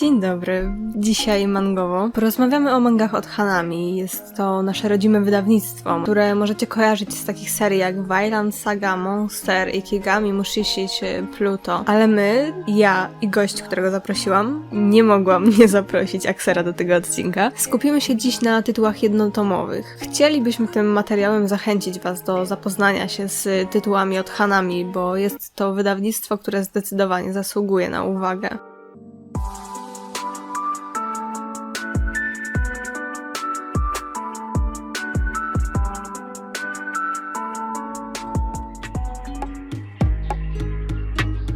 Dzień dobry. Dzisiaj mangowo. Porozmawiamy o mangach od Hanami. Jest to nasze rodzime wydawnictwo, które możecie kojarzyć z takich serii jak Violent Saga, Monster, Ikigami, Mushishi czy Pluto. Ale my, ja i gość, którego zaprosiłam, nie mogłam nie zaprosić Aksera do tego odcinka. Skupimy się dziś na tytułach jednotomowych. Chcielibyśmy tym materiałem zachęcić Was do zapoznania się z tytułami od Hanami, bo jest to wydawnictwo, które zdecydowanie zasługuje na uwagę.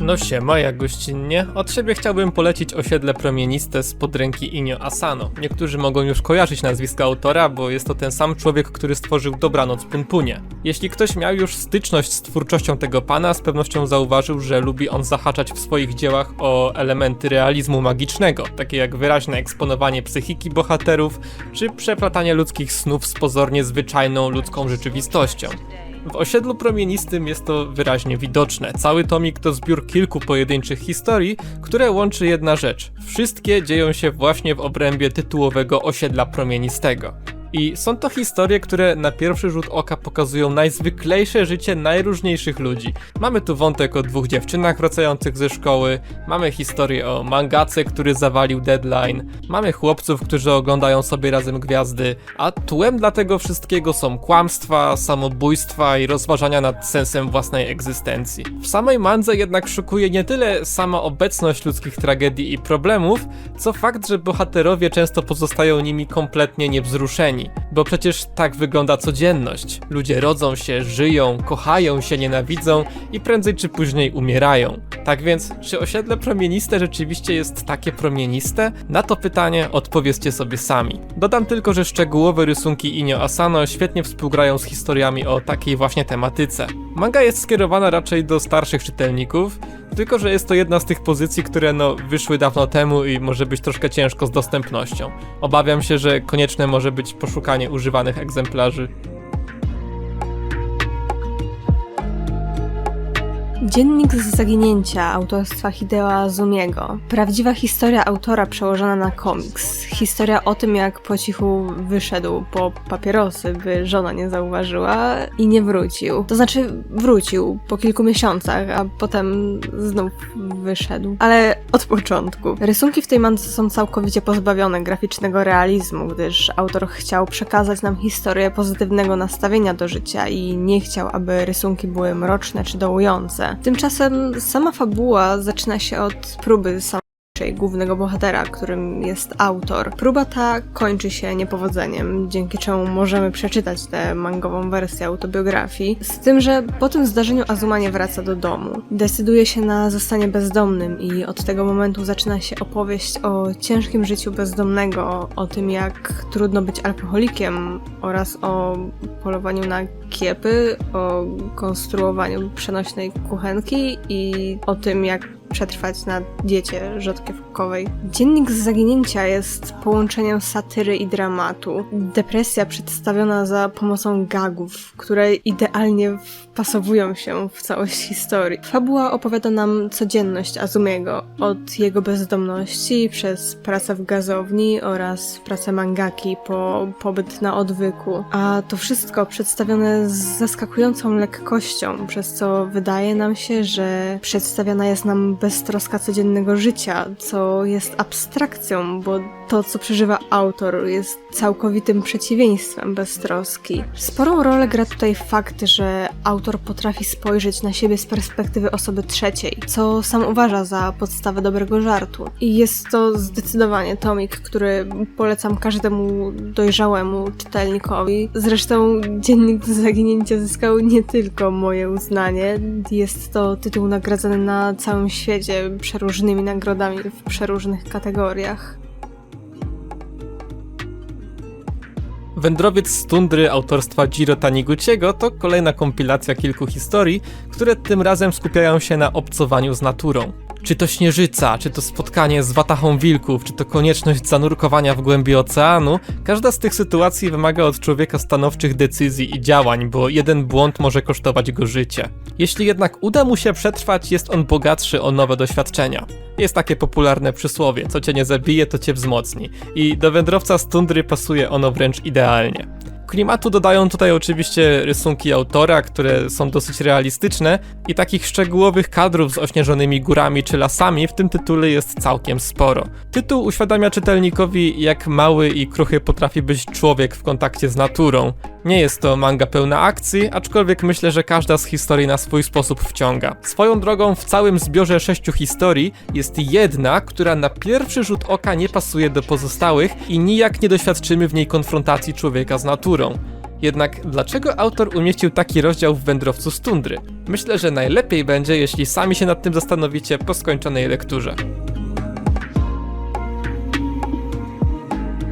No siema, jak gościnnie. Od siebie chciałbym polecić osiedle promieniste z podręki Inio Asano. Niektórzy mogą już kojarzyć nazwisko autora, bo jest to ten sam człowiek, który stworzył Dobranoc Punpunie. Jeśli ktoś miał już styczność z twórczością tego pana, z pewnością zauważył, że lubi on zahaczać w swoich dziełach o elementy realizmu magicznego, takie jak wyraźne eksponowanie psychiki bohaterów, czy przeplatanie ludzkich snów z pozornie zwyczajną ludzką rzeczywistością. W osiedlu promienistym jest to wyraźnie widoczne. Cały tomik to zbiór kilku pojedynczych historii, które łączy jedna rzecz. Wszystkie dzieją się właśnie w obrębie tytułowego osiedla promienistego. I są to historie, które na pierwszy rzut oka pokazują najzwyklejsze życie najróżniejszych ludzi. Mamy tu wątek o dwóch dziewczynach wracających ze szkoły, mamy historię o mangace, który zawalił deadline, mamy chłopców, którzy oglądają sobie razem gwiazdy, a tłem dla tego wszystkiego są kłamstwa, samobójstwa i rozważania nad sensem własnej egzystencji. W samej mandze jednak szokuje nie tyle sama obecność ludzkich tragedii i problemów, co fakt, że bohaterowie często pozostają nimi kompletnie niewzruszeni. Bo przecież tak wygląda codzienność. Ludzie rodzą się, żyją, kochają się, nienawidzą i prędzej czy później umierają. Tak więc, czy osiedle promieniste rzeczywiście jest takie promieniste? Na to pytanie odpowiedzcie sobie sami. Dodam tylko, że szczegółowe rysunki Inio Asano świetnie współgrają z historiami o takiej właśnie tematyce. Manga jest skierowana raczej do starszych czytelników, tylko że jest to jedna z tych pozycji, które no wyszły dawno temu i może być troszkę ciężko z dostępnością. Obawiam się, że konieczne może być poszukanie używanych egzemplarzy. Dziennik z zaginięcia autorstwa Hideo Azumiego. Prawdziwa historia autora przełożona na komiks. Historia o tym, jak po cichu wyszedł po papierosy, by żona nie zauważyła i nie wrócił. To znaczy wrócił po kilku miesiącach, a potem znów wyszedł. Ale od początku. Rysunki w tej mance są całkowicie pozbawione graficznego realizmu, gdyż autor chciał przekazać nam historię pozytywnego nastawienia do życia i nie chciał, aby rysunki były mroczne czy dołujące. Tymczasem sama fabuła zaczyna się od próby samej głównego bohatera, którym jest autor. Próba ta kończy się niepowodzeniem, dzięki czemu możemy przeczytać tę mangową wersję autobiografii. Z tym, że po tym zdarzeniu Azuma nie wraca do domu. Decyduje się na zostanie bezdomnym i od tego momentu zaczyna się opowieść o ciężkim życiu bezdomnego, o tym jak trudno być alkoholikiem oraz o polowaniu na kiepy, o konstruowaniu przenośnej kuchenki i o tym jak przetrwać na diecie rzodkiewkowej. Dziennik z zaginięcia jest połączeniem satyry i dramatu. Depresja przedstawiona za pomocą gagów, które idealnie wpasowują się w całość historii. Fabuła opowiada nam codzienność Azumiego, od jego bezdomności przez pracę w gazowni oraz pracę mangaki po pobyt na odwyku. A to wszystko przedstawione z zaskakującą lekkością, przez co wydaje nam się, że przedstawiana jest nam beztroska codziennego życia, co jest abstrakcją, bo to, co przeżywa autor, jest całkowitym przeciwieństwem beztroski. Sporą rolę gra tutaj fakt, że autor potrafi spojrzeć na siebie z perspektywy osoby trzeciej, co sam uważa za podstawę dobrego żartu. I jest to zdecydowanie tomik, który polecam każdemu dojrzałemu czytelnikowi. Zresztą Dziennik z Zaginięcia zyskał nie tylko moje uznanie, jest to tytuł nagradzany na całym świecie przeróżnymi nagrodami w przeróżnych kategoriach. Wędrowiec z tundry autorstwa Jiro Taniguchiego to kolejna kompilacja kilku historii, które tym razem skupiają się na obcowaniu z naturą. Czy to śnieżyca, czy to spotkanie z watachą wilków, czy to konieczność zanurkowania w głębi oceanu, każda z tych sytuacji wymaga od człowieka stanowczych decyzji i działań, bo jeden błąd może kosztować go życie. Jeśli jednak uda mu się przetrwać, jest on bogatszy o nowe doświadczenia. Jest takie popularne przysłowie, co cię nie zabije, to cię wzmocni. I do wędrowca z tundry pasuje ono wręcz idealnie. Klimatu dodają tutaj oczywiście rysunki autora, które są dosyć realistyczne i takich szczegółowych kadrów z ośnieżonymi górami czy lasami w tym tytule jest całkiem sporo. Tytuł uświadamia czytelnikowi, jak mały i kruchy potrafi być człowiek w kontakcie z naturą. Nie jest to manga pełna akcji, aczkolwiek myślę, że każda z historii na swój sposób wciąga. Swoją drogą w całym zbiorze sześciu historii jest jedna, która na pierwszy rzut oka nie pasuje do pozostałych i nijak nie doświadczymy w niej konfrontacji człowieka z naturą. Jednak dlaczego autor umieścił taki rozdział w Wędrowcu z Tundry? Myślę, że najlepiej będzie, jeśli sami się nad tym zastanowicie po skończonej lekturze.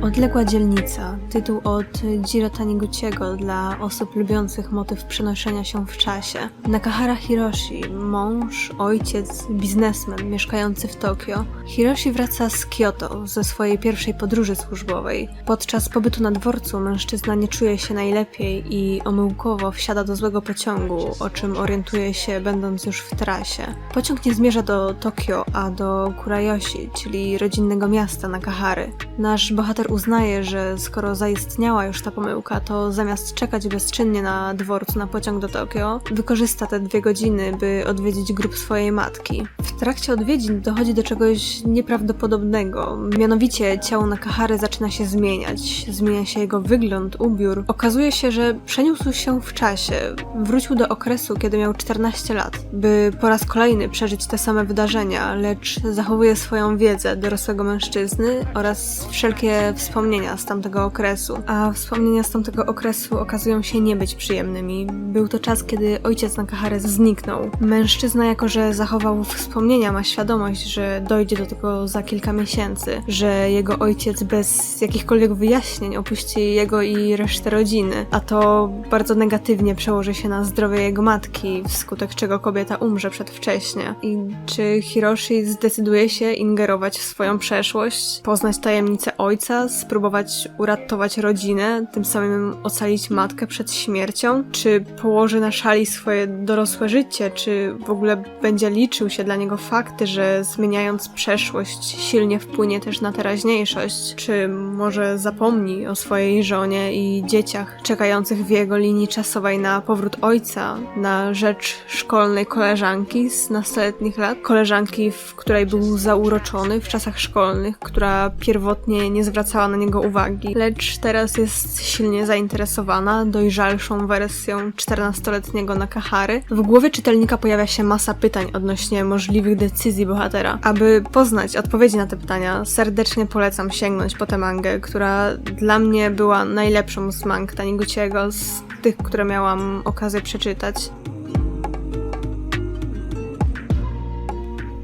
Odległa dzielnica. Tytuł od Jiro Taniguchiego dla osób lubiących motyw przenoszenia się w czasie. Nakahara Hiroshi, mąż, ojciec, biznesmen mieszkający w Tokio. Hiroshi wraca z Kyoto ze swojej pierwszej podróży służbowej. Podczas pobytu na dworcu mężczyzna nie czuje się najlepiej i omyłkowo wsiada do złego pociągu, o czym orientuje się będąc już w trasie. Pociąg nie zmierza do Tokio, a do Kurayoshi, czyli rodzinnego miasta Nakahary. Nasz bohater uznaje, że skoro zaistniała już ta pomyłka, to zamiast czekać bezczynnie na dworcu na pociąg do Tokio, wykorzysta te dwie godziny, by odwiedzić grób swojej matki. W trakcie odwiedzin dochodzi do czegoś nieprawdopodobnego. Mianowicie ciało Nakahary zaczyna się zmieniać. Zmienia się jego wygląd, ubiór. Okazuje się, że przeniósł się w czasie. Wrócił do okresu, kiedy miał 14 lat, by po raz kolejny przeżyć te same wydarzenia, lecz zachowuje swoją wiedzę dorosłego mężczyzny oraz wszelkie wspomnienia z tamtego okresu. A wspomnienia z tamtego okresu okazują się nie być przyjemnymi. Był to czas, kiedy ojciec Nakahary zniknął. Mężczyzna, jako że zachował wspomnienia, ma świadomość, że dojdzie do tego za kilka miesięcy, że jego ojciec bez jakichkolwiek wyjaśnień opuści jego i resztę rodziny, a to bardzo negatywnie przełoży się na zdrowie jego matki, wskutek czego kobieta umrze przedwcześnie. I czy Hiroshi zdecyduje się ingerować w swoją przeszłość, poznać tajemnicę ojca, spróbować uratować rodzinę, tym samym ocalić matkę przed śmiercią? Czy położy na szali swoje dorosłe życie? Czy w ogóle będzie liczył się dla niego fakty, że zmieniając przeszłość silnie wpłynie też na teraźniejszość? Czy może zapomni o swojej żonie i dzieciach czekających w jego linii czasowej na powrót ojca, na rzecz szkolnej koleżanki z nastoletnich lat? Koleżanki, w której był zauroczony w czasach szkolnych, która pierwotnie nie zwracała na niego uwagi, lecz teraz jest silnie zainteresowana dojrzalszą wersją 14-letniego Nakahary. W głowie czytelnika pojawia się masa pytań odnośnie możliwych decyzji bohatera. Aby poznać odpowiedzi na te pytania, serdecznie polecam sięgnąć po tę mangę, która dla mnie była najlepszą z mang Taniguchiego, z tych, które miałam okazję przeczytać.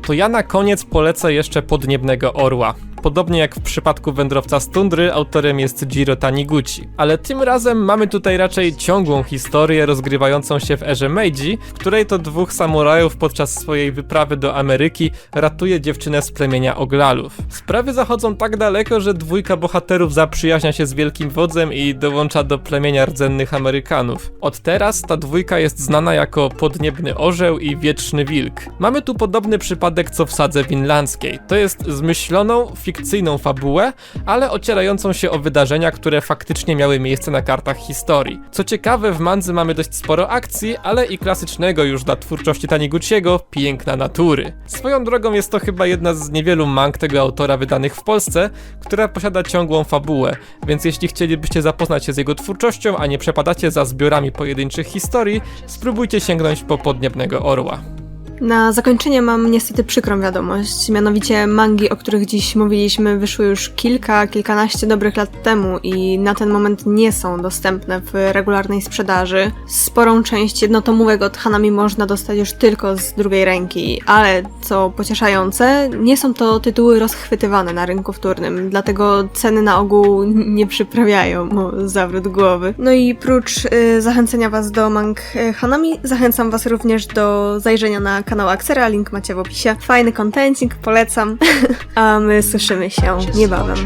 To ja na koniec polecę jeszcze Podniebnego Orła. Podobnie jak w przypadku Wędrowca z Tundry, autorem jest Jiro Taniguchi. Ale tym razem mamy tutaj raczej ciągłą historię rozgrywającą się w erze Meiji, w której to dwóch samurajów podczas swojej wyprawy do Ameryki ratuje dziewczynę z plemienia Oglalów. Sprawy zachodzą tak daleko, że dwójka bohaterów zaprzyjaźnia się z wielkim wodzem i dołącza do plemienia rdzennych Amerykanów. Od teraz ta dwójka jest znana jako Podniebny Orzeł i Wieczny Wilk. Mamy tu podobny przypadek co w Sadze Winlandzkiej. To jest zmyśloną, fikcyjną fabułę, ale ocierającą się o wydarzenia, które faktycznie miały miejsce na kartach historii. Co ciekawe, w mandze mamy dość sporo akcji, ale i klasycznego już dla twórczości Taniguchiego piękna natury. Swoją drogą jest to chyba jedna z niewielu mang tego autora wydanych w Polsce, która posiada ciągłą fabułę, więc jeśli chcielibyście zapoznać się z jego twórczością, a nie przepadacie za zbiorami pojedynczych historii, spróbujcie sięgnąć po Podniebnego Orła. Na zakończenie mam niestety przykrą wiadomość, mianowicie mangi, o których dziś mówiliśmy, wyszły już kilka, kilkanaście dobrych lat temu i na ten moment nie są dostępne w regularnej sprzedaży. Sporą część jednotomówek od Hanami można dostać już tylko z drugiej ręki, ale co pocieszające, nie są to tytuły rozchwytywane na rynku wtórnym, dlatego ceny na ogół nie przyprawiają o zawrót głowy. No i prócz y, zachęcenia Was do mang y, Hanami, zachęcam Was również do zajrzenia na kanał Axera, link macie w opisie. Fajny kontencik, polecam. A my słyszymy się niebawem.